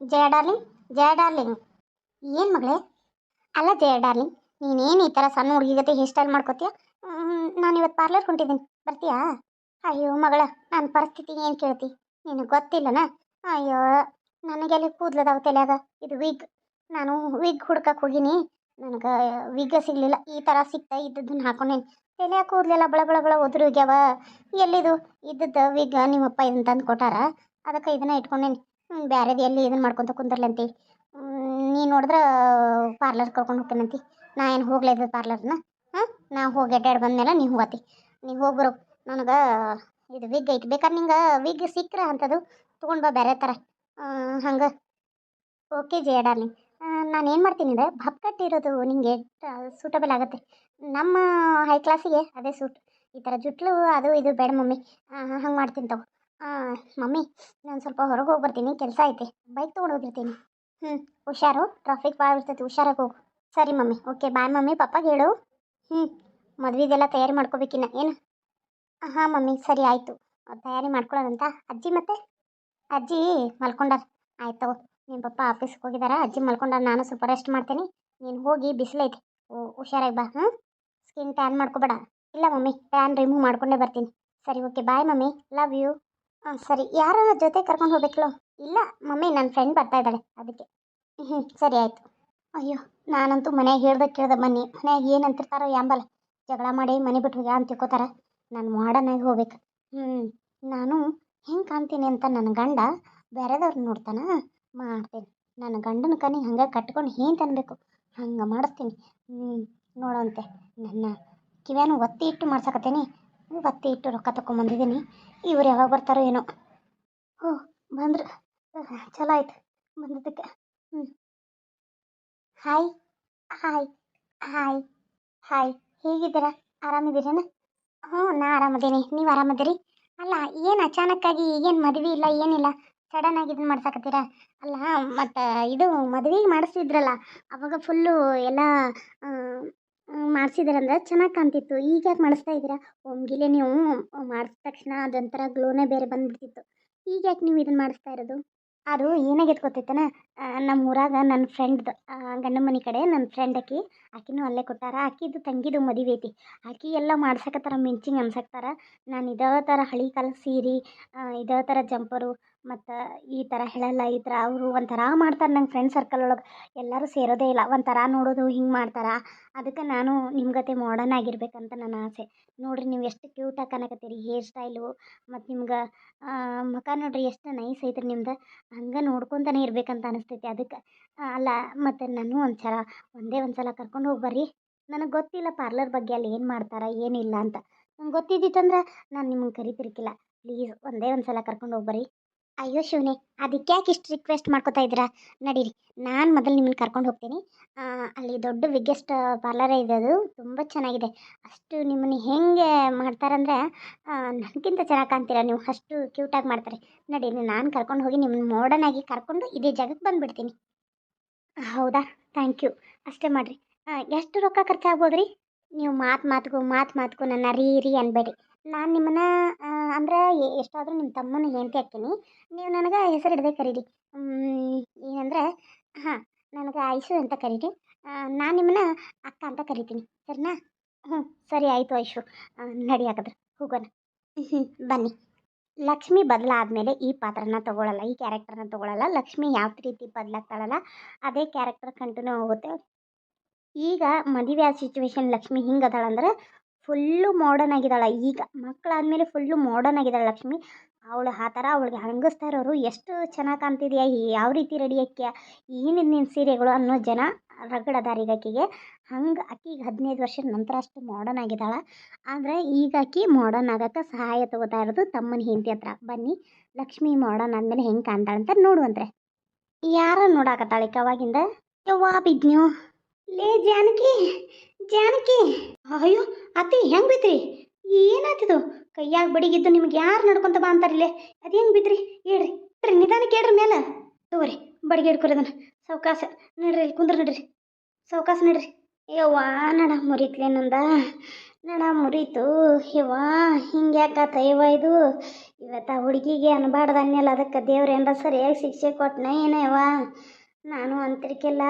ಜಯ darling ಜಯ darling. ಏನು ಮಗಳೇ? ಅಲ್ಲ ಜಯ ಡಾರ್ಲಿಂಗ್, ನೀನೇನು ಈ ಥರ ಸಣ್ಣ ಹುಡುಗಿ ಜೊತೆ ಹೇರ್ ಸ್ಟೈಲ್ ಮಾಡ್ಕೋತೀಯ? ನಾನು ಇವತ್ತು ಪಾರ್ಲರ್ ಹೊಂಟಿದ್ದೀನಿ ಬರ್ತೀಯಾ? ಅಯ್ಯೋ ಮಗಳ ನನ್ನ ಪರಿಸ್ಥಿತಿ ಏನು ಕೇಳ್ತಿ? ನಿನಗೆ ಗೊತ್ತಿಲ್ಲನ? ಅಯ್ಯೋ ನನಗೆಲ್ಲಿ ಕೂದಲದಾವ ತಲೆಯಾಗ. ಇದು ವಿಗ್ ನಾನು ವಿಗ್ ಹುಡ್ಕಕ್ಕೆ ಹೋಗಿನಿ. ನನಗೆ ವಿಗ್ ಸಿಗಲಿಲ್ಲ. ಈ ಥರ ಸಿಗ್ತಾ ಇದ್ದದ್ದನ್ನ ಹಾಕೊಂಡೇನಿ. ತಲೆಯಾಗ ಕೂದಲೆಲ್ಲ ಬಳ ಬಳ ಬಳ ಎಲ್ಲಿದು? ಇದ್ದದ್ದು ವಿಗ್ ನಿಮ್ಮಪ್ಪ ಇದನ್ನು ತಂದು ಕೊಟ್ಟಾರ. ಅದಕ್ಕೆ ಇದನ್ನ ಇಟ್ಕೊಂಡೇನಿ. ಬ್ಯಾರೆದು ಎಲ್ಲಿ ಇದನ್ನ ಮಾಡ್ಕೊತ ಕುಂದರ್ಲಂತಿ. ನೀ ನೋಡಿದ್ರೆ ಪಾರ್ಲರ್ ಕರ್ಕೊಂಡು ಹೋಗ್ತೇನಂತಿ. ನಾ ಏನು ಹೋಗ್ಲೇದ ಪಾರ್ಲರ್ನ ಹಾಂ, ನಾ ಹೋಗಿ ಅಡ್ಡಾಡಿ ಬಂದ್ಮೇಲೆ ನೀ ಹೋಗತಿ. ನೀ ಹೋಗ್ಬರು, ನನಗೆ ಇದು ವಿಗ್ ಐತಿ. ಬೇಕಾದ್ರೆ ನಿಂಗೆ ವಿಗ್ ಸಿಕ್ಕರೆ ಅಂಥದ್ದು ತೊಗೊಂಡು ಬಾ ಬೇರೆ ಥರ ಹಂಗೆ. ಓಕೆ ಜಯ ಡಾರ್ಲಿಂಗ್ ನಾನು ಏನು ಮಾಡ್ತೀನಿ ಅಂದರೆ, ಭಪ್ ಕಟ್ಟಿರೋದು ನಿಂಗೆ ಸೂಟಬಲ್ ಆಗುತ್ತೆ. ನಮ್ಮ ಹೈ ಕ್ಲಾಸಿಗೆ ಅದೇ ಸೂಟ್ ಈ ಥರ ಜುಟ್ಲು, ಅದು ಇದು ಬೇಡ ಮಮ್ಮಿ. ಹಂಗೆ ಮಾಡ್ತೀನಿ ತಗೋ. ಮಮ್ಮಿ, ನಾನು ಸ್ವಲ್ಪ ಹೊರಗೆ ಹೋಗಿ ಬರ್ತೀನಿ ಕೆಲಸ ಐತೆ. ಬೈಕ್ ತೊಗೊಂಡು ಹೋಗಿರ್ತೀನಿ. ಹ್ಞೂ ಹುಷಾರು ಟ್ರಾಫಿಕ್ ಭಾಳ ಇರ್ತೈತಿ ಹುಷಾರಾಗಿ ಹೋಗು. ಸರಿ ಮಮ್ಮಿ ಓಕೆ ಬಾಯ್ ಮಮ್ಮಿ, ಪಪ್ಪಾಗೆ ಹೇಳು. ಹ್ಞೂ ಮದುವೆದೆಲ್ಲ ತಯಾರಿ ಮಾಡ್ಕೋಬೇಕಿನ್ನ, ಏನು? ಹಾಂ ಮಮ್ಮಿ, ಸರಿ ಆಯಿತು. ತಯಾರಿ ಮಾಡ್ಕೊಳ್ಳೋದಂತ ಅಜ್ಜಿ ಮತ್ತೆ? ಅಜ್ಜಿ ಮಲ್ಕೊಂಡಾರ. ಆಯ್ತು ನಿಮ್ಮ ಪಪ್ಪ ಆಫೀಸ್ಗೆ ಹೋಗಿದಾರ, ಅಜ್ಜಿ ಮಲ್ಕೊಂಡಾರ, ನಾನು ಸ್ವಲ್ಪ ರೆಸ್ಟ್ ಮಾಡ್ತೀನಿ. ನೀನು ಹೋಗಿ ಬಿಸಿಲೈತಿ ಹುಷಾರಾಗಿ ಬಾ ಹಾಂ ಸ್ಕಿನ್ ಟ್ಯಾನ್ ಮಾಡ್ಕೋಬೇಡ. ಇಲ್ಲ ಮಮ್ಮಿ ಟ್ಯಾನ್ ರಿಮೂವ್ ಮಾಡ್ಕೊಂಡೇ ಬರ್ತೀನಿ. ಸರಿ okay bye mummy love you ಹಾಂ, ಸರಿ. ಯಾರನ್ನ ಜೊತೆ ಕರ್ಕೊಂಡು ಹೋಗ್ಬೇಕಲ್ಲ ಇಲ್ಲ, ಮಮ್ಮಿ ನನ್ನ ಫ್ರೆಂಡ್ ಬರ್ತಾ ಇದ್ದಾಳೆ, ಅದಕ್ಕೆ. ಹ್ಞೂ ಸರಿ ಆಯಿತು. ಅಯ್ಯೋ, ನಾನಂತೂ ಮನೆಗೆ ಹೇಳ್ದೆ ಕೇಳ್ದೆ ಬನ್ನಿ. ಮನೆಯಾಗ ಏನು ಅಂತಿರ್ತಾರೋ ಯಾಂಬಲ್ಲ ಜಗಳ ಮಾಡಿ ಮನೆ ಬಿಟ್ಟು ಹೋಗ್ಯಾ ಅಂತ ತಿಳ್ಕೊತಾರ. ನಾನು ಮಾಡನಾಗಿ ಹೋಗ್ಬೇಕು. ಹ್ಞೂ ನಾನು ಹೆಂಗೆ ಕಾಣ್ತೀನಿ ಅಂತ ನನ್ನ ಗಂಡ ಬೇರೆದವ್ರು ನೋಡ್ತಾನ ಮಾಡ್ತೀನಿ. ನನ್ನ ಗಂಡನ ಕನಿ ಹಂಗೆ ಕಟ್ಕೊಂಡು ಏನು ಅನ್ಬೇಕು ಹಂಗೆ ಮಾಡಿಸ್ತೀನಿ. ಹ್ಞೂ ನೋಡೋಂತೆ. ನನ್ನ ಕಿವ್ಯಾನು ಒತ್ತಿ ಇಟ್ಟು ಮಾಡ್ಸಕತ್ತೀನಿ. ಒತ್ತಿ ಇಟ್ಟು ರೊಕ್ಕ ತಗೊಂಬಂದಿದ್ದೀನಿ ಇವ್ರು ಯಾವಾಗ ಬರ್ತಾರೋ ಏನೋ. ಹ್ಞೂ ಬಂದ್ರು. ಚಲೋ ಆಯ್ತು. ಬಂದಿದ್ದಕ್ಕೆ. ಹ್ಞೂ ಹಾಯ್ ಹಾಯ್ ಹಾಯ್ ಹಾಯ್ ಹೇಗಿದ್ದೀರಾ? ಆರಾಮಿದ್ದೀರೇನ? ಹ್ಞೂ, ನಾ ಆರಾಮದೀನಿ. ನೀವು ಆರಾಮದಿರಿ? ಅಲ್ಲ, ಏನು ಅಚಾನಕ್ಕಾಗಿ ಈಗೇನು ಮದುವೆ ಇಲ್ಲ, ಏನಿಲ್ಲ? ಸಡನ್ ಆಗಿ ಇದನ್ನ ಮಾಡ್ಸಕತ್ತೀರಾ? ಅಲ್ಲ, ಮತ್ತು ಇದು ಮದುವೆಗೆ ಮಾಡಿಸ್ತಿದ್ರಲ್ಲ, ಅವಾಗ ಫುಲ್ಲು ಎಲ್ಲ ಮಾಡಿಸಿದ್ರಂದ್ರೆ ಚೆನ್ನಾಗಿ ಕಾಣ್ತಿತ್ತು. ಈಗ ಯಾಕೆ ಮಾಡಿಸ್ತಾ ಇದ್ದೀರಾ? ಒಮ್ಗಿಲೆ ನೀವು. ಮಾಡಿಸಿದ ತಕ್ಷಣ ಅದೊಂಥರ ಗ್ಲೋನೇ ಬೇರೆ ಬಂದ್ಬಿಡ್ತಿತ್ತು. ಈಗ ಯಾಕೆ ನೀವು ಇದನ್ನು ಮಾಡಿಸ್ತಾ ಇರೋದು? ಅದು ಏನಾಗೈತೆ ಗೊತ್ತೈತನ? ನಮ್ಮ ಊರಾಗ ನನ್ನ ಫ್ರೆಂಡ್ದು ಗಂಡ ಮನೆ ಕಡೆ ನನ್ನ ಫ್ರೆಂಡ್ ಆಕಿ, ಆಕಿನೂ ಅಲ್ಲೇ ಕೊಟ್ಟಾರ. ಆಕಿದು ತಂಗಿದು ಮದುವೆ ಐತಿ. ಆಕಿ ಎಲ್ಲ ಮಾಡ್ಸಕತ್ತಾರ, ಮಿಂಚಿಂಗ್ ಅನ್ಸಕ್ತಾರ ನಾನು ಇದೇ ಥರ ಹಳೆ ಕಾಲದ ಸೀರೆ ಇದೇ ಥರ ಜಂಪರು ಮತ್ತು ಈ ಥರ ಹೇಳಲ್ಲ, ಈ ಥರ ಅವರು ಒಂಥರ ಮಾಡ್ತಾರೆ ನಂಗೆ ಫ್ರೆಂಡ್ ಸರ್ಕಲ್ ಒಳಗೆ. ಎಲ್ಲರೂ ಸೇರೋದೇ ಇಲ್ಲ, ಒಂಥರ ನೋಡೋದು ಹಿಂಗೆ ಮಾಡ್ತಾರೆ? ಅದಕ್ಕೆ ನಾನು ನಿಮ್ಮ ಗತೆ ಮಾಡರ್ನ್ ಆಗಿರ್ಬೇಕಂತ ನನ್ನ ಆಸೆ. ನೋಡಿರಿ ನೀವು ಎಷ್ಟು ಕ್ಯೂಟಾಗಿ ಕಾಣಕತ್ತೀರಿ ಹೇರ್ ಸ್ಟೈಲು ಮತ್ತು ನಿಮ್ಗೆ ಮುಖ ನೋಡಿರಿ ಎಷ್ಟು ನೈಸ್ ಐತ್ರಿ ನಿಮ್ದು. ಹಂಗೆ ನೋಡ್ಕೊತಾನೆ ಇರ್ಬೇಕಂತ ಅನಿಸ್ತೈತಿ ಅದಕ್ಕೆ. ಅಲ್ಲ, ಮತ್ತು ನಾನು ಒಂದು ಸಲ ಒಂದೇ ಒಂದು ಸಲ ಕರ್ಕೊಂಡು ಹೋಗಿ ನನಗೆ ಗೊತ್ತಿಲ್ಲ ಪಾರ್ಲರ್ ಬಗ್ಗೆ ಅಲ್ಲಿ ಏನು ಮಾಡ್ತಾರೆ, ಏನಿಲ್ಲ ಅಂತ. ನಂಗೆ ಗೊತ್ತಿದ್ದಿತ್ತಂದ್ರೆ ನಾನು ನಿಮ್ಗೆ ಕರಿತಿರ್ಕಿಲ್ಲ. ಪ್ಲೀಸ್ ಒಂದೇ ಒಂದು ಸಲ ಕರ್ಕೊಂಡು ಹೋಗಿ ಬರ್ರಿ. ಅಯ್ಯೋ ಶಿವನೇ, ಅದಕ್ಕೆ ಯಾಕೆ ಇಷ್ಟು ರಿಕ್ವೆಸ್ಟ್ ಮಾಡ್ಕೋತಾ ಇದ್ದೀರಾ? ನಡೀರಿ, ನಾನು ಮೊದಲು ನಿಮ್ಮನ್ನ ಕರ್ಕೊಂಡು ಹೋಗ್ತೀನಿ. ಅಲ್ಲಿ ದೊಡ್ಡ ಬಿಗ್ಗೆಸ್ಟ್ ಪಾರ್ಲರ್ ಇದೆ ಅದು, ತುಂಬ ಚೆನ್ನಾಗಿದೆ. ಅಷ್ಟು ನಿಮ್ಮನ್ನ ಹೆಂಗೆ ಮಾಡ್ತಾರಂದ್ರೆ ನನಗಿಂತ ಚೆನ್ನಾಗಿ ಕಾಣ್ತೀರ ನೀವು? ಅಷ್ಟು ಕ್ಯೂಟಾಗಿ ಮಾಡ್ತಾರೆ. ನಡೀರಿ ನಾನು ಕರ್ಕೊಂಡು ಹೋಗಿ ನಿಮ್ಮನ್ನ ಮಾಡರ್ನ್ ಆಗಿ ಕರ್ಕೊಂಡು ಇದೇ ಜಾಗಕ್ಕೆ ಬಂದುಬಿಡ್ತೀನಿ. ಹೌದಾ? ಥ್ಯಾಂಕ್ ಯು ಅಷ್ಟೇ ಮಾಡಿರಿ. ಎಷ್ಟು ರೊಕ್ಕ ಖರ್ಚಾಗ್ಬೋದು ರೀ ನೀವು ಮಾತು ಮಾತುಗೂ ಮಾತು ಮಾತುಗೂ ನನ್ನ ರೀ ರೀ ಅನ್ಬೇಡಿ. ನಾನು ನಿಮ್ಮನ್ನ ಅಂದ್ರೆ ಎಷ್ಟಾದರೂ ನಿಮ್ಮ ತಮ್ಮನ ಹೆಂಡತಿ ಹಾಕ್ತೀನಿ ನೀವು ನನಗೆ ಹೆಸರು ಇಡದೆ ಕರೀರಿ. ಏನಂದರೆ, ಹಾಂ, ನನಗೆ ಐಶು ಅಂತ ಕರೀರಿ. ನಾನು ನಿಮ್ಮನ್ನ ಅಕ್ಕ ಅಂತ ಕರಿತೀನಿ. ಸರಿನಾ? ಹ್ಞೂ ಸರಿ ಆಯಿತು ಐಶು ನಡಿ ಹಾಗಾದ್ರೆ, ಹೋಗೋಣ. ಬನ್ನಿ. ಲಕ್ಷ್ಮಿ ಬದಲಾದ್ಮೇಲೆ ಈ ಪಾತ್ರನ ತಗೊಳ್ಳಲ್ಲ ಈ ಕ್ಯಾರೆಕ್ಟರ್ನ ತಗೊಳ್ಳಲ್ಲ ಲಕ್ಷ್ಮಿ ಯಾವ ರೀತಿ ಬದಲಾಗ್ತಾಳಲ್ಲ, ಅದೇ ಕ್ಯಾರೆಕ್ಟರ್ ಕಂಟಿನ್ಯೂ ಹೋಗುತ್ತೆ. ಈಗ ಮದುವೆ ಸಿಚುವೇಶನ್ ಲಕ್ಷ್ಮಿ ಹಿಂಗೆ ಅದಾಳಂದ್ರೆ ಫುಲ್ಲು ಮಾಡರ್ನ್ ಆಗಿದ್ದಾಳೆ. ಈಗ ಮಕ್ಕಳಾದ್ಮೇಲೆ ಫುಲ್ಲು ಮಾಡರ್ನ್ ಆಗಿದ್ದಾಳೆ ಲಕ್ಷ್ಮಿ. ಅವಳು ಆ ಥರ ಅವಳಿಗೆ ಹಂಗಿಸ್ತಾ ಇರೋರು ಎಷ್ಟು ಚೆನ್ನಾಗಿ ಕಾಣ್ತಿದ್ಯಾ? ಯಾವ ರೀತಿ ರೆಡಿ ಆಕ್ಯ ಏನಿದು ನಿನ್ನ ಸೀರೆಗಳು ಅನ್ನೋ ಜನ ರಗಡ್ ಅದಾರ ಈಗ ಆಕಿಗೆ ಹಂಗೆ ಆಕಿಗೆ ಹದಿನೈದು ವರ್ಷದ ನಂತರ ಅಷ್ಟು ಮಾಡರ್ನ್ ಆಗಿದ್ದಾಳೆ. ಆದರೆ ಈಗ ಆಕಿ ಮಾಡರ್ನ್ ಆಗೋಕ್ಕೆ ಸಹಾಯ ತಗೋತಾ ಇರೋದು ತಮ್ಮನ ಹೆಂಡತಿ ಹತ್ರ. ಬನ್ನಿ, ಲಕ್ಷ್ಮಿ ಮಾಡರ್ನ್ ಆದಮೇಲೆ ಹೆಂಗೆ ಕಾಣ್ತಾಳೆ ಅಂತ ನೋಡುವಂತ್ರೆ. ಯಾರ ನೋಡಾಕತ್ತಾಳೆ ಅವಾಗಿಂದ? ಯವ್ವಾ ಬಿದ್ನ್ಯೋ? ಲೇ ಜಾನಕಿ! ಜಾನಕಿ? ಅಯ್ಯೋ, ಅತ್ತಿ, ಹೆಂಗೆ ಬಿತ್ರಿ ಏನಾತಿದು ಕೈಯಾಗ ಬಡಿಗಿದ್ದು ನಿಮ್ಗೆ ಯಾರು ನಡ್ಕೊಂತ ಬಾ ಅಂತಾರಿಲ್ಲೇ? ಅದು ಹೆಂಗೆ ಬಿದ್ರಿ? ಹೇಳ್ರಿ ಬರ್ರಿ ನಿಧಾನಕ್ಕೆ ಹೇಳ್ರಿ ಮೇಲೆ. ತಗೋರಿ, ಬಡಿಗೆ ಹಿಡ್ಕೊರಿ ಸಾವ್ಕಾಸ ನಡ್ರಿ, ಇಲ್ಲಿ ಕುಂದ್ರ ನಡ್ರಿ. ಸಾವ್ಕಾಸ ನಡ್ರಿ. ಯವ್ವಾ, ನಡ ಮುರಿತ್ಲೆ ನಂದ. ನಡ ಮುರಿತು. ಯವ್ವಾ ಹಿಂಗೆ ಹಿಂಗ್ಯಾಕತ್ತ ಇವ ಇದು. ಇವತ್ತ ಹುಡುಗಿಗೆ ಅನ್ಬಾರ್ದು ಅನ್ನೆಲ್ಲ. ಅದಕ್ಕೆ ದೇವ್ರು ಏನಾರ ಸರಿಯಾಗಿ ಶಿಕ್ಷೆ ಕೊಟ್ಟನ ಏನೋ ಇವ ನಾನು ಅಂತಿರ್ಕಿಲ್ಲ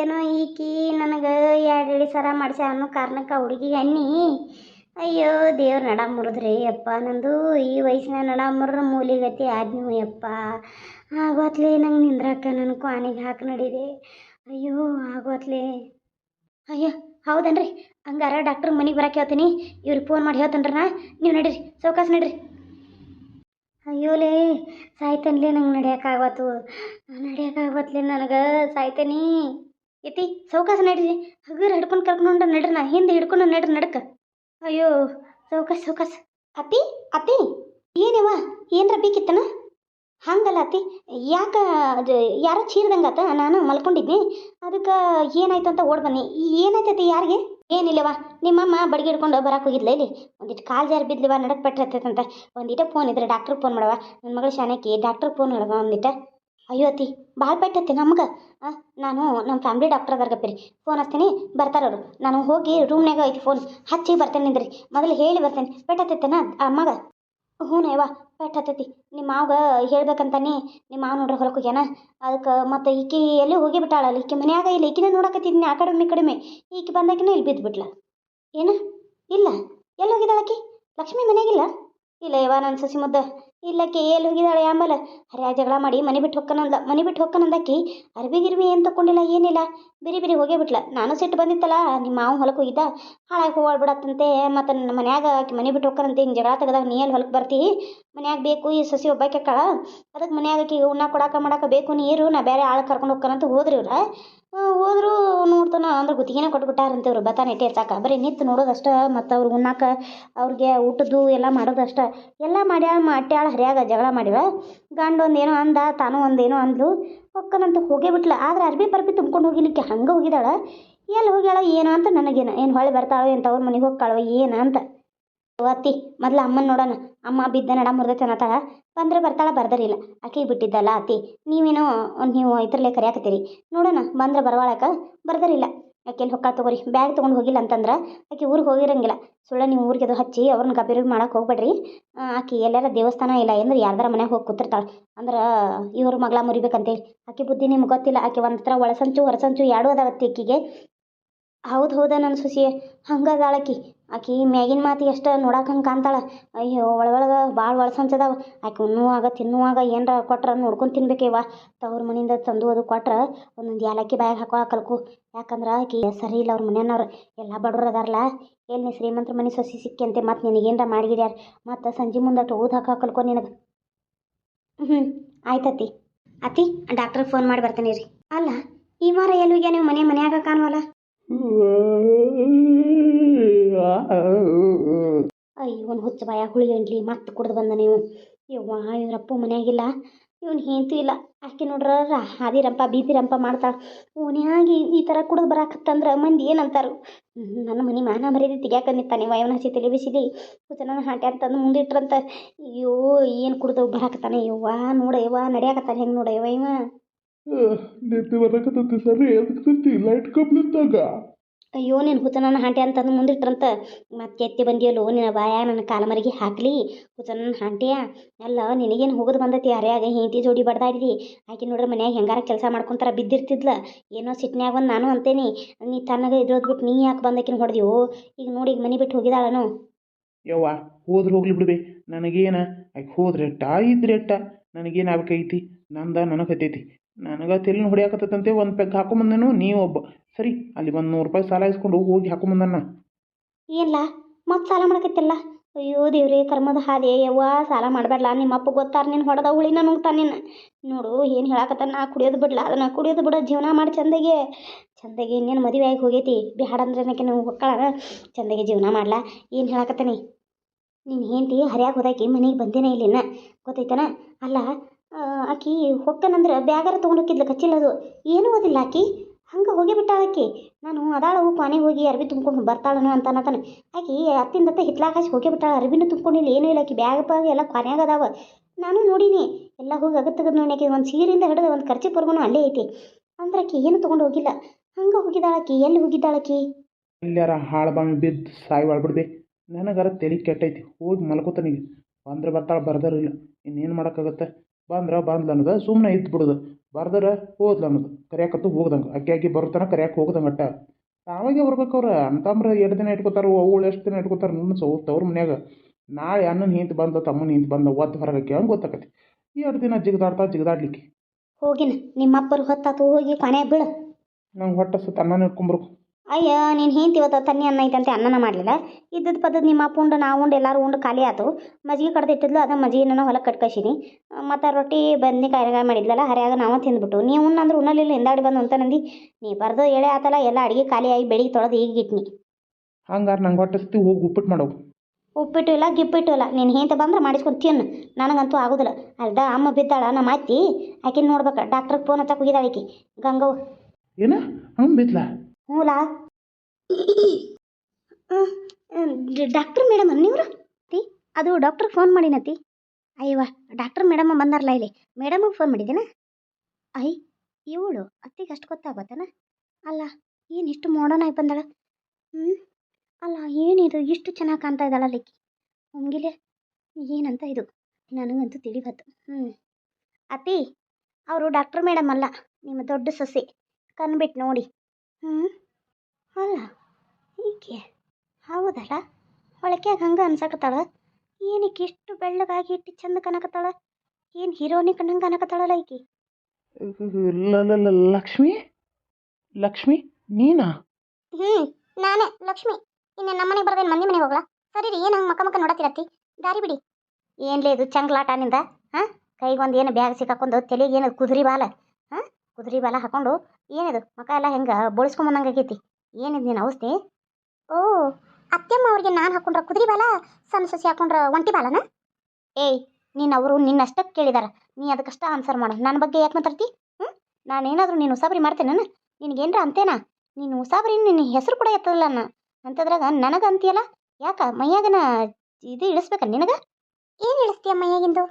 ಏನೋ ಈಕಿ ನನಗೆ ಎರಡು ಇಳಿ ಸರ ಮಾಡಿಸ ಅನ್ನೋ ಕಾರಣಕ್ಕೆ ಆ ಹುಡುಗಿಗೆ ಅನ್ನಿ, ಅಯ್ಯೋ ದೇವ್ರ ನಡ ಮುರಿದ್ರಿ ಅಪ್ಪ ನಂದು, ಈ ವಯಸ್ಸಿನ ನಡ ಮುರ್ರ ಮೂಲಿಗತಿ ಆದ್ನೂ ಅಪ್ಪ ಆಗೋತ್ಲೆ ನಂಗೆ ನಿಂದ್ರಾಕ ನನ್ನ ಕ್ವಾಣಿಗೆ ಹಾಕಿ ನಡಿದೆ. ಅಯ್ಯೋ ಆಗೋತ್ಲೆ. ಅಯ್ಯೋ, ಹೌದನ್ರಿ? ಹಂಗಾರ ಡಾಕ್ಟ್ರ್ ಮನೆಗೆ ಬರಕ್ಕೆ ಹೇಳ್ತೀನಿ. ಇವ್ರಿಗೆ ಫೋನ್ ಮಾಡಿ ಹೇಳ್ತೇನ್ರಿ ನಾ. ನೀವು ನಡೀರಿ ಸೌಕಾಸ ನಡ್ರಿ. ಅಯ್ಯೋಲೇ ಸಾಯ್ತನ್ಲೇ ನಂಗೆ ನಡಿಯೋಕ್ಕಾಗತ್ತು ನಡಿಯೋಕ್ಕಾಗತ್ಲೆ ನನಗೆ, ಸಾಯ್ತೇನಿ. ಇತಿ ಸೌಕಾಸ ನಡೀರಿ. ಹಗುರ ಹಿಡ್ಕೊಂಡು ಕರ್ಕೊಂಡು ನಡ್ರಿ ನಾ, ಹಿಂದೆ ಹಿಡ್ಕೊಂಡು ನಡ್ರಿ ನಡ್ಕ. ಅಯ್ಯೋ, ಸೌಕಾಸ್ ಸೌಕಾಸ್. ಅತ್ತಿ ಅತ್ತಿ ಏನಿವ? ಏನರ ಬೇಕಿತ್ತನ? ಹಂಗಲ್ಲ ಅತ್ತಿ ಯಾಕ ಅದು, ಯಾರೋ ಚೀರ್ದಂಗಾತ, ನಾನು ಮಲ್ಕೊಂಡಿದ್ನಿ. ಅದಕ್ಕೆ ಏನಾಯ್ತು ಅಂತ ಓಡ್ ಬನ್ನಿ. ಏನಾಯ್ತತಿ ಯಾರಿಗೆ? ಏನಿಲ್ಲವ ನಿಮ್ಮಮ್ಮ ಬಡಗಿ ಹಿಡ್ಕೊಂಡು ಬರಕ್ಕೆ ಹೋಗಿದ್ಲ ಇಲ್ಲಿ. ಒಂದಿಟ್ಟು ಕಾಲು ಜಾರಿ ಬಿದ್ಲಿವ ನಡಕ್ಕೆ ಪಟ್ಟಿರ್ತೈತಂತ ಒಂದಿಟ ಫೋನ್ ಇದ್ರೆ ಡಾಕ್ಟ್ರಿಗೆ ಫೋನ್ ಮಾಡವ ನನ್ನ ಮಗಳು ಶಾನಕಿ ಡಾಕ್ಟ್ರಿಗೆ ಫೋನ್ ಮಾಡವ ಒಂದಿಟ. ಅಯ್ಯೋ ಅತಿ ಭಾಳ ಪೆಟ್ಟತಿ ನಮ್ಗೆ. ನಾನು ನಮ್ಮ ಫ್ಯಾಮ್ಲಿ ಡಾಕ್ಟರ್ ಅದಾರ್ಗಪ್ಪಿರಿ ಫೋನ್ ಹಚ್ತೀನಿ ಬರ್ತಾರವ್ರು ನಾನು ಹೋಗಿ ರೂಮ್ನಾಗ ಐತಿ ಫೋನ್ ಹಚ್ಚಿ ಬರ್ತೇನೆ ನಿಂದ್ರಿ. ಮೊದಲು ಹೇಳಿ ಬರ್ತೇನೆ. ಪೆಟ್ಟತ್ತೈತೇನ ಅಮ್ಮಗ? ಹ್ಞೂ ಯವ್ವ ಪೆಟ್ಟು ಹತ್ತತಿ. ನಿಮ್ಮ ಮಾವಗ ಹೇಳ್ಬೇಕಂತಾನೆ ನಿಮ್ಮ ಮಾವ ನೋಡ್ರಿ ಹೊಲಕ್ಕೆ ಹೋಗ್ಯಾನ. ಅದಕ್ಕೆ ಮತ್ತೆ ಈಕಿ ಎಲ್ಲಿ ಹೋಗಿ ಬಿಟ್ಟಾಳಲ್ಲ. ಈಕಿ ಮನ್ಯಾಗ ಇಲ್ಲ, ಈಕಿನ ನೋಡಕತ್ತಿದ್ನಿ ಆ ಕಡಿಮೆ ಈ ಕಡಿಮೆ. ಈಕಿ ಬಂದಾಕಿನ ಇಲ್ಲಿ ಬಿದ್ದು ಬಿಟ್ಲ. ಏನು? ಇಲ್ಲ. ಎಲ್ಲಿ ಹೋಗಿದ್ದಾಳೆ ಆಕಿ? ಲಕ್ಷ್ಮಿ ಮನೆಯಾಗಿಲ್ಲ ಇಲ್ಲ? ಯವ್ವ ನನ್ನ ಸಸಿ ಮುದ್ದ. ಇಲ್ಲಕ್ಕೆ ಎಲ್ಲಿ ಹೋಗಿದ್ದಾಳೆ ಆಮೇಲೆ ಹರ್ಯಾ ಜಗಳ ಮಾಡಿ ಮನೆ ಬಿಟ್ಟು ಹೊಕ್ಕನಂದ ಮನೆ ಬಿಟ್ಟು ಹೊಕ್ಕನಂದಾಕಿ ಅರ್ವಿ ಗಿರ್ವಿ ಏನು ತಕ್ಕೊಂಡಿಲ್ಲ, ಏನಿಲ್ಲ. ಬಿರಿ ಬಿರಿ ಹೋಗೇ ಬಿಟ್ಲ. ನಾನು ಸಿಟ್ಟು ಬಂದಿತ್ತಲ್ಲ ನಿಮ್ಮ ಮಾವ ಹೊಲಕ್ಕೆ ಹೋಗಿದ್ದ. ಹಾಳಾಗಿ ಹೋಗಾಳ್ ಬಿಡತ್ತಂತೆ ಮತ್ತು ನನ್ನ ಮನ್ಯಾಗ ಆಕಿ ಮನೆ ಬಿಟ್ಟು ಹೋಗ್ಕರಂತೆ ಹಿಂಗೆ ಜಗಳ ತೆಗೆದಾಗ ನೀ ಎಲ್ಲಿ ಹೊಲಕ್ಕೆ ಬರ್ತಿ? ಮನ್ಯಾಗ ಬೇಕು, ಈ ಸಸಿ ಒಬ್ಬಾಕೆ ಅದಕ್ಕೆ ಮನ್ಯಾಗ ಆಕೆ ಉಣ್ಣ ಕೊಡಾಕ ಮಾಡಾಕ ಬೇಕು ನೀರು ನಾ ಬೇರೆ ಆಳು ಕರ್ಕೊಂಡು ಹೋಗ್ಕನಂತ ಹೋದ್ರಿ ಇವ್ರ. ಹೋದ್ರು ನೋಡ್ತಾನ, ಅಂದ್ರೆ ಗುತ್ತಿಗೆನೇ ಕೊಟ್ಬಿಟ್ಟಾರಂತೆ ಇವ್ರು ಬತಾನ ಇಟ್ಟೆ ಹಚ್ಚಾಕ. ಬರೀ ನಿಂತು ನೋಡೋದಷ್ಟ, ಮತ್ತು ಅವ್ರಿಗೆ ಉಣ್ಣಾಕ, ಅವ್ರಿಗೆ ಊಟದ್ದು ಎಲ್ಲ ಮಾಡೋದಷ್ಟ. ಎಲ್ಲ ಮಾಡ್ಯಾಳ ಮಾಡ್ಯಾಳ ಹರಿಯಾಗ ಜಗಳ ಮಾಡಿವ. ಗಂಡ ಒಂದೇನೋ ಅಂದ, ತಾನು ಒಂದೇನೋ ಅಂದ್ಲು. ಹೊಕ್ಕನಂತ ಹೋಗೇ ಬಿಟ್ಲ. ಆದ್ರೆ ಅರ್ಬಿ ಪರ್ಬಿ ತುಂಬ್ಕೊಂಡು ಹೋಗಿಲಿಕ್ಕೆ ಹಂಗೆ ಹೋಗಿದಾಳ. ಎಲ್ಲಿ ಹೋಗ್ಯಾಳ, ಏನು ಅಂತ ನನಗೇನು. ಏನು ಹೊಳೆ ಬರ್ತಾಳೋ ಏನು ತವ್ರ ಮನೆಗೆ ಹೋಗ್ತಾಳೋ ಏನು ಅಂತ. ಅತ್ತಿ ಮೊದಲು ಅಮ್ಮನ ನೋಡೋಣ. ಅಮ್ಮ ಬಿದ್ದ ನಡ ಮುರ್ದ ಚೆನ್ನತಾಳ ಬಂದ್ರೆ ಬರ್ತಾಳ ಬರ್ದರಿಲ್ಲ ಆಕೆ ಬಿಟ್ಟಿದ್ದಲ್ಲ ಅತ್ತಿ ನೀವೇನೋ, ನೀವು ಇದ್ರಲ್ಲೇ ಕರಿಯಾಕತ್ತೀರಿ. ನೋಡೋಣ, ಬಂದ್ರೆ ಬರವಾಳಕ ಬರ್ದರಿಲ್ಲ ಆಕೆ ಎಲ್ಲಿ ಹೊಕ್ಕ ತಗೋರಿ? ಬ್ಯಾಗ್ ತೊಗೊಂಡು ಹೋಗಿಲ್ಲ ಅಂತಂದ್ರೆ ಆಕೆ ಊರಿಗೆ ಹೋಗಿರಂಗಿಲ್ಲ. ಸುಳ್ಳ ನೀವು ಊರಿಗೆ ಅದು ಹಚ್ಚಿ ಅವ್ರನ್ನ ಗಬಿರಿ ಮಾಡಕ್ಕೆ ಹೋಗ್ಬೇಡ್ರಿ. ಆಕೆ ಎಲ್ಲಾರ ದೇವಸ್ಥಾನ ಇಲ್ಲ ಅಂದ್ರೆ ಯಾರ್ದಾರ ಮನ್ಯಾಗ ಹೋಗಿ ಕೂತಿರ್ತಾಳೆ. ಅಂದ್ರೆ ಇವ್ರ ಮಗಳ ಮುರಿಬೇಕಂತೇಳಿ. ಆಕೆ ಬುದ್ಧಿ ನಿಮ್ಗೆ ಗೊತ್ತಿಲ್ಲ. ಆಕೆ ಒಂದು ಥರ ಒಳಸಂಚು ಹೊರಸಂಚು ಎರಡೂ ಅದಾವತ್ತೆ ಆಕೆಗೆ. ಹೌದು ಹೌದಾ ನನ್ನ ಸುಸಿ ಹಂಗದಾಳ ಆಕಿ. ಆಕಿ ಮ್ಯಾಗಿನ ಮಾತು ಎಷ್ಟು ನೋಡಕ್ಕೆ ಹಂಗೆ ಕಾಣ್ತಾಳೆ. ಅಯ್ಯೋ, ಒಳಗೊಳಗೆ ಭಾಳ ಒಳಸಂಚದಾವ ಆಕೆ ಉಣ್ಣುವಾಗ ತಿನ್ನುವಾಗ ಏನರ ಕೊಟ್ರೆ ನೋಡ್ಕೊಂಡು ತಿನ್ಬೇಕೇವ ತವ್ರ ಮನೆಯಿಂದ ತಂದು ಅದು ಕೊಟ್ರೆ ಒಂದೊಂದು ಏಲಕ್ಕಿ ಬಾಯಾಗ ಹಾಕೊಳಕ್ಕೆ ಕಲ್ಕು. ಯಾಕಂದ್ರೆ ಆಕೆ ಸರಿ ಇಲ್ಲ ಅವ್ರ ಮನೆಯವ್ರು ಎಲ್ಲ ಬಡವ್ರು ಅದಾರಲ್ಲ ಎಲ್ಲಿ ನೀ ಶ್ರೀಮಂತರ ಮನೆ ಸೊಸಿ ಸಿಕ್ಕಂತೆ ಮತ್ತು ನಿನಗೇನರ ಮಾಡಿಗಿಡ್ಯಾರ. ಮತ್ತು ಸಂಜೆ ಮುಂದಟ್ಟು ಊದು ಹಾಕೋ ಕಲ್ಕೊ ನಿನಗೆ. ಹ್ಞೂ ಆಯ್ತತಿ. ಅತಿ ಡಾಕ್ಟ್ರಿಗೆ ಫೋನ್ ಮಾಡಿ ಬರ್ತೀನಿ ರೀ. ಅಲ್ಲ, ಈ ವಾರ ಎಲ್ಲಿಗೆ ನೀವು? ಮನೆ, ಮನ್ಯಾಗ ಕಾಣುವಲ್ಲ? ಅಯ್ಯ ಇವನು ಹುಚ್ಚ ಬಾಯ ಹುಳಿ ಎಂಡ್ಲಿ ಮತ್ತೆ ಕುಡ್ದು ಬಂದ ನೀವು ಯವ್ವ, ಇವರಪ್ಪ ಮನ್ಯಾಗಿಲ್ಲ. ಇವನು ಹೆಂಡತಿ ಇಲ್ಲ. ಆಕೆ ನೋಡ್ರ ಹಾದಿರಂಪ ಬೀದಿರಂಪ ಮಾಡ್ತಾಳೆ. ಓನ್ಯಾಗಿ ಈ ಥರ ಕುಡ್ದು ಬರಾಕತ್ತಂದ್ರೆ ಮಂದಿ ಏನಂತಾರು? ನನ್ನ ಮನೆ ಮಾನ ಮರ್ಯಾದೆ ತೆಗ್ಯಾಕ ನಿಂತಾನೆ. ವಯವನ ಹಚ್ಚಿ ತಲೆ ಬಿಸಿಲಿ. ಹುಚ್ಚನ ಹಾಟೆ ಅಂತಂದು ಮುಂದಿಟ್ರಂತ ಅಯ್ಯೋ, ಏನು ಕುಡ್ದು ಬರಾಕತ್ತಾನೆ ಯವ್ವ? ನೋಡ ಯವ್ವ, ನಡ್ಯಾಕತ್ತಾನೆ ಹೆಂಗೆ ನೋಡ ಯವ್ವ ಇವ? ನಿಂತು ಬರಕತ್ತೈತಿ ಸರಿ. ಲೈಟ್ ಕಬ್ಲಿದ್ದಾಗ ಅಯ್ಯೋ, ನೀನು ಹುಚ್ಚನನ್ನ ಹಾಂಟಿ ಅಂತಂದು ಮುಂದಿಟ್ರಂತ. ಮತ್ತೆ ಎತ್ತಿ ಬಂದಿಯಲ್ಲೋ, ನಿನ್ನ ಬಾಯ ನನ್ನ ಕಾಲಮರಿಗೆ ಹಾಕಲಿ. ಹಾಕ್ಲಿ ಹುಚ್ಚ ಹಾಂಟಿಯ ಅಲ್ಲ, ನಿನಗೇನು ಹೋಗೋದು ಬಂದೈತಿ? ಯಾರ್ಯಾಗ ಹೆಂಡತಿ ಜೋಡಿ ಬಡ್ದಾಡಿದಿ. ಆಕೆ ನೋಡ್ರಿ ಮನ್ಯಾಗ ಹೆಂಗಾರ ಕೆಲಸ ಮಾಡ್ಕೊಂತಾರ ಬಿದ್ದಿರ್ತಿದ್ಲ. ಏನೋ ಸಿಟ್ನ್ಯಾಗ ಬಂದು ನಾನು ಅಂತೇನಿ. ನೀ ತನ್ನಗ ಇದ್ರೋದ್ ಬಿಟ್ಟು ನೀ ಯಾಕೆ ಬಂದಕಿನ ಹೊಡೆದಿವು ಈಗ ನೋಡಿ, ಈಗ ಮನೆ ಬಿಟ್ಟು ಹೋಗಿದಾಳನು? ಯವ್ವ, ಹೋದ್ರೆ ಹೋಗ್ಲಿ ಬಿಡ್ಬಿ ನನಗೇನ ಆಕೆ ಹೋದ್ರೆ ಎಟ್ಟ ಇದ್ರೆ ಎಟ್ಟ ನನಗೇನು ಆಗ್ಬೇಕೈತಿ? ನಂದ ನನಗೆ ಹತ್ತೈತಿ ನನಗೆ ತೆಲಿನ ಹೊಡಿಯಾಕತ್ತಂತೆ ಒಂದು ಪೆಗ್ ಹಾಕೊಂಬಂದನು ನೀ ಒಬ್ಬ. ಸರಿ, ಅಲ್ಲಿ ಒಂದು ನೂರು ರೂಪಾಯಿ ಸಾಲ ಇಸ್ಕೊಂಡು ಹೋಗಿ ಹಾಕೊಂಬಂದಣ್ಣ. ಏನ್ಲ, ಮತ್ತೆ ಸಾಲ ಮಾಡಕತ್ತಿಲ್ಲ? ಅಯ್ಯೋ ದೇವ್ರಿ, ಕರ್ಮದ ಹಾದಿ, ಯವ್ವ, ಸಾಲ ಮಾಡಬೇಡಲ್ಲ ನಿಮ್ಮ ಅಪ್ಪ ಗೊತ್ತಾರ ನೀನು ಹೊಡೆದ ಹುಳಿನ ನುಂಗ್ತಾನ ನಿನ್ನ ನೋಡು, ಏನು ಹೇಳಕತ್ತಾನ? ನಾ ಕುಡಿಯೋದು ಬಿಡ್ಲ? ಅದನ್ನ ಕುಡಿಯೋದು ಬಿಡ ಜೀವನ ಮಾಡಿ ಚಂದಗೆ. ಚಂದಗೆ ಇನ್ನೇನು ಮದುವೆ ಆಗಿ ಹೋಗೈತಿ? ಬ್ಯಾಡ ಅಂದ್ರೆ ಏನಕ್ಕೆ ನೀವು ಹೊಕ್ಕಳ ಚಂದಗೆ ಜೀವನ ಮಾಡ್ಲ? ಏನು ಹೇಳಕತ್ತಾನಿ? ನೀನು ಹೆಂಡತಿ ಹರಿಯಾಗಿ ಹೋದಾಕಿ ಮನೆಗೆ ಬಂದೇನೆ ಇಲ್ಲಿನ? ಗೊತ್ತೈತನ? ಅಲ್ಲ ಆಕಿ ಹೊಕ್ಕನಂದ್ರೆ ಬ್ಯಾಗಾರ ತೊಗೊಂಡು ಹೋಗಿದ್ಲು ಕಚ್ಚಿಲ್ಲದು ಏನೂ ಓದಿಲ್ಲ ಆಕಿ. ಹಂಗೆ ಹೋಗಿ ಬಿಟ್ಟಾಳ ಆಕಿ. ನಾನು ಅದಾಳು ಪಾನಿಗೆ ಹೋಗಿ ಅರ್ಬಿ ತುಂಬ್ಕೊಂಡು ಬರ್ತಾಳನು ಅಂತ ಅನ್ನತಾನೆ ಆಕಿ ಅತ್ತಿಂದತ್ತ ಹಿತ್ಲಾಗ ಹಾಸಿ ಹೋಗಿ ಬಿಟ್ಟಾಳ ಅರ್ಬಿನೂ ತುಂಬ್ಕೊಂಡಿಲ್ಲ, ಏನೂ ಇಲ್ಲ ಆಕಿ. ಬ್ಯಾಗ್ ಪಾಗ್ ಎಲ್ಲ ಕೊನೆಯಾಗ ಅದಾವ. ನಾನು ನೋಡೀನಿ. ಎಲ್ಲ ಹೋಗಿ ಅಗತ್ ನೋಡಿ ಆಕಿ. ಒಂದು ಸೀರೆಯಿಂದ ಹಿಡಿದು ಒಂದು ಖರ್ಚಿ ಪರ್ಗುನು ಅಲ್ಲೇ ಐತಿ. ಅಂದ್ರೆ ಆಕಿ ಏನು ತೊಗೊಂಡು ಹೋಗಿಲ್ಲ. ಹಂಗೆ ಆಕಿ. ಎಲ್ಲಿ ಹೋಗಿದ್ದಾಳ ಆಕಿ? ಎಲ್ಲಾರ ಹಾಳು ಬಾಮಿ ಬಿದ್ದು ಸಾಯಿ ಬಿಡ್ಬೆ ನನಗಾರ ತಲೆ ಕೆಟ್ಟೈತಿ. ಹೋಗಿ ಮಲ್ಕೋತಾನೀಗ ಬಂದ್ರೆ ಬರ್ತಾಳೆ ಬರ್ದರಿಲ್ಲ ಇನ್ನೇನು ಮಾಡೋಕ್ಕಾಗತ್ತೆ? ಬಂದ್ರೆ ಬಂದ್ಲು ಅನ್ನೋದು ಸುಮ್ಮನೆ ಇದ್ದು ಬಿಡೋದು. ಬರ್ದರೆ ಹೋದ್ಲು ಅನ್ನೋದು. ಕರ್ಯಾಕತ್ತು ಹೋಗ್ದಂಗೆ. ಅಕ್ಕಿ ಅಕ್ಕಿ ಬರೋತನ ಕರೆಯಕ್ಕೆ ಹೋಗ್ದಂಗೆ ಅಟ್ಟ. ತಾವಾಗೆ ಬರ್ಬೇಕು ಅವ್ರು. ಅಂತಂದ್ರೆ ಎರಡು ದಿನ ಇಟ್ಕೋತಾರೆ ಅವಳು ಎಷ್ಟು ದಿನ ಇಟ್ಕೋತಾರೆ ನನ್ನ ಸೌ ತವ್ರ ಮನ್ಯಾಗ. ನಾಳೆ ಅಣ್ಣನ ಹಿಂತ ಬಂದ ತಮ್ಮನ ಹಿಂತ ಬಂದ ಒದ್ದು ಹೊರಗೆ ಹಂಗೆ ಗೊತ್ತಾಕತಿ. ಎರಡು ದಿನ ಜಿಗದಾಡ್ತಾ ಜಿಗದಾಡ್ಲಿಕ್ಕೆ. ಹೋಗಿನ. ನಿಮ್ಮಪ್ಪರು ಹೊತ್ತಾತು ಹೋಗಿ ಕೊನೆ ಬೀಳು ನಂಗೆ ಹೊಟ್ಟೆ ಸುತ್ತ ಅನ್ನ ಇಟ್ಕೊಂಬರ್ಬೇಕು ಅಯ್ಯ ನೀನು ಹಿಂತಿ ಇವತ್ತು ತನ್ನಿ ಅನ್ನ ಐತಂತೆ ಅನ್ನನ ಮಾಡಲಿಲ್ಲ. ಇದ್ದದ ಪದ್ದದ ನಿಮ್ಮ ಅಪ್ಪ ಉಂಡು ನಾವು ಉಂಡು ಎಲ್ಲರೂ ಉಂಡು ಖಾಲಿ ಆಯ್ತು ಮಜ್ಜಿಗೆ ಕಡ್ದು ಇಟ್ಟಿದ್ಲು ಮಜ್ಜಿಗೆ ನಾನು ಹೊಲಕ್ಕೆ ಕಟ್ಕಸಿನಿ ಮತ್ತು ರೊಟ್ಟಿ ಬದ್ನಿಕಾಯಿ ಮಾಡಿದ್ಲಲ್ಲ ಹರಿಯಾಗ ನಾವು ತಿಂದ್ಬಿಟ್ಟು. ನೀವು ಉಣ್ಣಂದ್ರೆ ಉಣ್ಣಲಿಲ್ಲ ಹಿಂದಾಡಿ ಬಂದು ಅಂತ ನಂದಿ ನೀ ಬರ್ದು ಎಳೆ ಆತಲ್ಲ ಎಲ್ಲ ಅಡುಗೆ ಖಾಲಿ ಆಗಿ ಬೆಳಿಗ್ಗೆ ತೊಳೆದು ಈಗ ಇಟ್ನಿ. ಹಂಗಾರೆ ನಂಗೆ ಹೊಟ್ಟಿಸ್ತಿ ಸತಿ ಹೋಗಿ ಉಪ್ಪಿಟ್ಟು ಮಾಡೋ. ಉಪ್ಪಿಟ್ಟು ಇಲ್ಲ ಗಿಪ್ಪಿಟ್ಟು ಇಲ್ಲ. ನೀನು ಹೇಂತ ಬಂದ್ರೆ ಮಾಡಿಸ್ಕೊಂಡು ತಿನ್ನು. ನನಗಂತೂ ಆಗೋದಿಲ್ಲ. ಅಲ್ದ ಅಮ್ಮ ಬಿದ್ದಾಳ ನಮ್ಮ ಅತ್ತಿ. ಆಕಿನ ನೋಡ್ಬೇಕು ಡಾಕ್ಟ್ರಿಗೆ ಫೋನ್ ಹಚ್ಚಕ್ಕೆ ಹೋಗಿದ್ದಾಳೆ ಆಕಿ. ಗಂಗವ್ವ. ಏನ? ಹಂಗೆ ಬಿದ್ಲಾ? ಹ್ಞೂಲಾ ಡಾಕ್ಟ್ರ್ ಮೇಡಮ್ ನೀವ್ರ? ತಿ ಅದು ಡಾಕ್ಟರ್ ಫೋನ್ ಮಾಡಿನತಿ ಅಯ್ಯವ ಡಾಕ್ಟ್ರ್ ಮೇಡಮ್ ಬಂದಾರಲ್ಲ ಇಲ್ಲಿ? ಮೇಡಮಿಗೆ ಫೋನ್ ಮಾಡಿದ್ದೀನ? ಐ ಇವಳು ಅತ್ತಿಗೆ ಅಷ್ಟು ಗೊತ್ತಾಗತ್ತಾನ ಅಲ್ಲ, ಏನು ಇಷ್ಟು ಮೋಡನಾಗಿ ಆಗಿ ಬಂದಾಳ? ಹ್ಞೂ ಅಲ್ಲ, ಏನಿದು? ಇಷ್ಟು ಚೆನ್ನಾಗಿ ಕಾಣ್ತಾ ಇದ್ದಾಳಲ್ಲ ಈಕಿ ಮುಗಿಲೆ ಏನಂತ ಇದು? ನನಗಂತೂ ತಿಳಿಬತ್ತು ಹ್ಞೂ ಅತ್ತಿ, ಅವರು ಡಾಕ್ಟ್ರ್ ಮೇಡಮ್ ಅಲ್ಲ, ನಿಮ್ಮ ದೊಡ್ಡ ಸೊಸೆ. ಕಣ್ಬಿಟ್ಟು ನೋಡಿ. ಹ್ಞೂ? ಅಲ್ಲ ಈಕೆ ಹೌದಲ್ಲ? ಒಳಕ್ಯಾಗ ಹಂಗೆ ಅನ್ಸಕತ್ತಾಳ? ಏನಕ್ಕೆ ಇಷ್ಟು ಬೆಳ್ಳಗಾಗಿ ಇಟ್ಟು ಚಂದ ಕನಕತ್ತಾಳ ಏನು ಹೀರೋನಿ ಕಣ್ಣಂಗೆ ಕನಕತ್ತಾಳಲ್ಲ ಈಕಿ? ಲಕ್ಷ್ಮಿ? ಲಕ್ಷ್ಮಿ ನೀನಾ? ಹ್ಞೂ ನಾನೇ ಲಕ್ಷ್ಮಿ. ಇನ್ನು ನಮ್ಮನೆಗೆ ಬರ್ದೇನು ಮಂದಿ ಮನೆಗೆ ಹೋಗ್ಲಾ? ಸರಿ ರೀ ಏನು ಹಂಗೆ ಮಕ್ಕ ಮಕ್ಕ ನೋಡತ್ತಿರತ್ತಿ? ದಾರಿ ಬಿಡಿ. ಏನ್ಲೇ ಇದು ಚಂಗ್ಲಾಟ ನಿಂದ ಹಾಂ? ಕೈಗೊಂದ್ ಏನು ಬ್ಯಾಗ್ ಸಿಕ್ಕಾಕೊಂಡು ತಲೆಗೆ ಏನು ಕುದುರಿ ಬಾಲ ಹಾಂ? ಕುದುರೆ ಬಾಲ ಹಾಕೊಂಡು, ಏನಿದು? ಮಕ ಎಲ್ಲ ಹೆಂಗೆ? ಬೋಳಿಸ್ಕೊಂಬಂದಂಗಾಗೈತಿ ಏನಿದು ನಿನ್ನ ಔಷಧಿ? ಓ, ಅತ್ತೆಮ್ಮ ಅವ್ರಿಗೆ ನಾನು ಹಾಕೊಂಡ್ರ ಕುದುರೆ ಬಾಲ? ಸಣ್ಣ ಸಸಿ ಹಾಕೊಂಡ್ರ ಒಂಟಿ ಬಾಲನ? ಏಯ್, ನೀನು ಅವರು ನಿನ್ನಷ್ಟಕ್ಕೆ ಕೇಳಿದಾರ. ನೀ ಅದಕ್ಕಷ್ಟ ಆನ್ಸರ್ ಮಾಡು. ನನ್ನ ಬಗ್ಗೆ ಯಾಕೆ ಮಾತಾಡ್ತಿ? ಹ್ಞೂ ನಾನೇನಾದರೂ ನೀನು ಉಸಾಬರಿ ಮಾಡ್ತೇನೆ ನಿನಗೇನ್ರ ಅಂತೇನಾ? ನೀನು ಉಸಾಬರಿ ನಿನ್ನ ಹೆಸರು ಕೂಡ ಎತ್ತದಲ್ಲ ನಾನು ಅಂತದ್ರಾಗ ನನಗೆ ಅಂತೀಯಲ್ಲ? ಯಾಕ ಮೈಯಾಗನ ಇದು ಇಳಿಸ್ಬೇಕ ನಿನಗೆ? ಏನು ಇಳಿಸ್ತೀಯ ಮೈಯಾಗಿಂದು?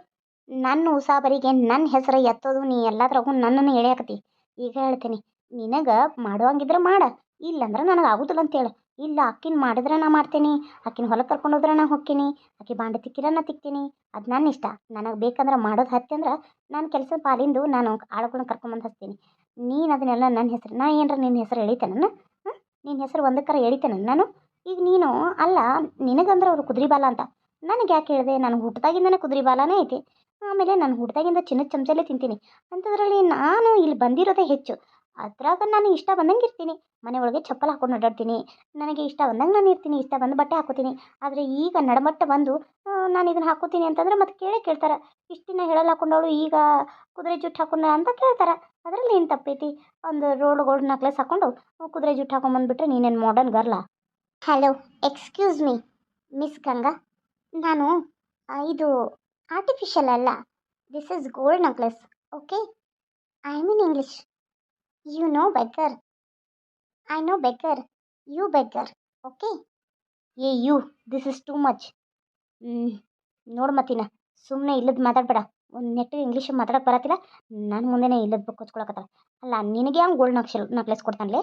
ನನ್ನ ಉಸಾಬರಿಗೆ ನನ್ನ ಹೆಸರು ಎತ್ತೋದು ನೀ ಎಲ್ಲದ್ರಾಗೂ ನನ್ನನ್ನು ಎಳೆಯಾಕತಿ ಈಗ ಹೇಳ್ತೀನಿ, ನಿನಗೆ ಮಾಡುವಂಗಿದ್ರೆ ಮಾಡ, ಇಲ್ಲಂದ್ರೆ ನನಗೆ ಆಗುದಿಲ್ಲ ಅಂತೇಳು. ಇಲ್ಲ, ಅಕ್ಕಿನ ಮಾಡಿದ್ರೆ ನಾ ಮಾಡ್ತೀನಿ, ಅಕ್ಕಿನ ಹೊಲಕ್ಕೆ ಕರ್ಕೊಂಡು ಹೋದ್ರೆ ನಾ ಹೋಗ್ತೀನಿ ಅಕ್ಕಿ ಬಾಂಡೆ ತಿಕ್ಕಿರ ನಾ ತಿಕ್ತೀನಿ. ಅದು ನನ್ನ ಇಷ್ಟ, ನನಗೆ ಬೇಕಂದ್ರೆ ಮಾಡೋದು ಹತ್ತಿ ಅಂದ್ರೆ ನಾನು ಕೆಲಸದ ಪಾಲಿಂದು ನಾನು ಆಳುಗಳನ್ನ ಕರ್ಕೊಂಬಂದು ಹಚ್ತೀನಿ. ನೀನು ಅದನ್ನೆಲ್ಲ ನನ್ನ ಹೆಸರು, ನಾ ಏನರ ನಿನ್ನ ಹೆಸರು ಎಳಿತೇನೆ ನಿನ್ನ ಹೆಸರು ಒಂದಕ್ಕರ ಎಳಿತೇನೆ ನಾನು? ಈಗ ನೀನು, ಅಲ್ಲ, ನಿನಗಂದ್ರೆ ಅವರು ಕುದುರೆ ಬಾಲ ಅಂತ. ನನಗೆ ಯಾಕೆ ಹೇಳಿದೆ? ನನಗೆ ಹುಟ್ಟದಾಗಿಂದನೇ ಕುದುರೆ ಬಾಲನೇ ಐತಿ. ಆಮೇಲೆ ನಾನು ಹುಟ್ಟದಾಗಿಂದ ಚಿನ್ನದ ಚಮಚಲ್ಲೇ ತಿಂತೀನಿ. ಅಂಥದ್ರಲ್ಲಿ ನಾನು ಇಲ್ಲಿ ಬಂದಿರೋದೇ ಹೆಚ್ಚು. ಅದ್ರಾಗ ನಾನು ಇಷ್ಟ ಬಂದಂಗೆ ಇರ್ತೀನಿ. ಮನೆ ಒಳಗೆ ಚಪ್ಪಲ್ ಹಾಕೊಂಡು ಅಡ್ಡಾಡ್ತೀನಿ. ನನಗೆ ಇಷ್ಟ ಬಂದಂಗೆ ನಾನು ಇರ್ತೀನಿ. ಇಷ್ಟ ಬಂದು ಬಟ್ಟೆ ಹಾಕೋತೀನಿ. ಆದರೆ ಈಗ ನಡಮಟ್ಟ ಬಂದು ನಾನು ಇದನ್ನು ಹಾಕೋತೀನಿ ಅಂತಂದ್ರೆ ಮತ್ತೆ ಕೇಳೇ ಕೇಳ್ತಾರೆ. ಇಷ್ಟು ದಿನ ಹೇಳಲ್ಲ ಹಾಕೊಂಡವಳು, ಈಗ ಕುದುರೆ ಜುಟ್ಟು ಹಾಕೊಂಡ ಅಂತ ಕೇಳ್ತಾರೆ. ಅದರಲ್ಲಿ ಏನು ತಪ್ಪೈತಿ? ಒಂದು ರೋಡ್ ಗೋಲ್ಡ್ ನಕ್ಲೆಸ್ ಹಾಕೊಂಡು ಕುದುರೆ ಜುಟ್ಟು ಹಾಕೊಂಬಂದ್ಬಿಟ್ರೆ ನೀನೇನು modern ಗರ್ಲ? Hello excuse me miss Ganga ನಾನು ಇದು ಆರ್ಟಿಫಿಷಿಯಲ್ ಅಲ್ಲ. This is gold necklace okay I mean English you know becker I know becker you becker okay ಏ you this is too much ನೋಡು ಮತ್ತಿನ ಸುಮ್ಮನೆ ಇಲ್ಲದ ಮಾತಾಡ್ಬೇಡ. ಒಂದು ನೆಟ್ಟು ಇಂಗ್ಲೀಷ್ ಮಾತಾಡಕ್ಕೆ ಬರತ್ತಿಲ್ಲ. ನನ್ನ ಮುಂದೆನೇ ಇಲ್ಲದ ಬುಕ್ ಹಚ್ಕೊಳಕತ್ತಾಳ ಅಲ್ಲ, ನಿನಗೆ ಹಂಗೆ ಗೋಲ್ಡ್ ನಕ್ಷಲ್ ನಕ್ಲೆಸ್ ಕೊಡ್ತಾನಲೆ?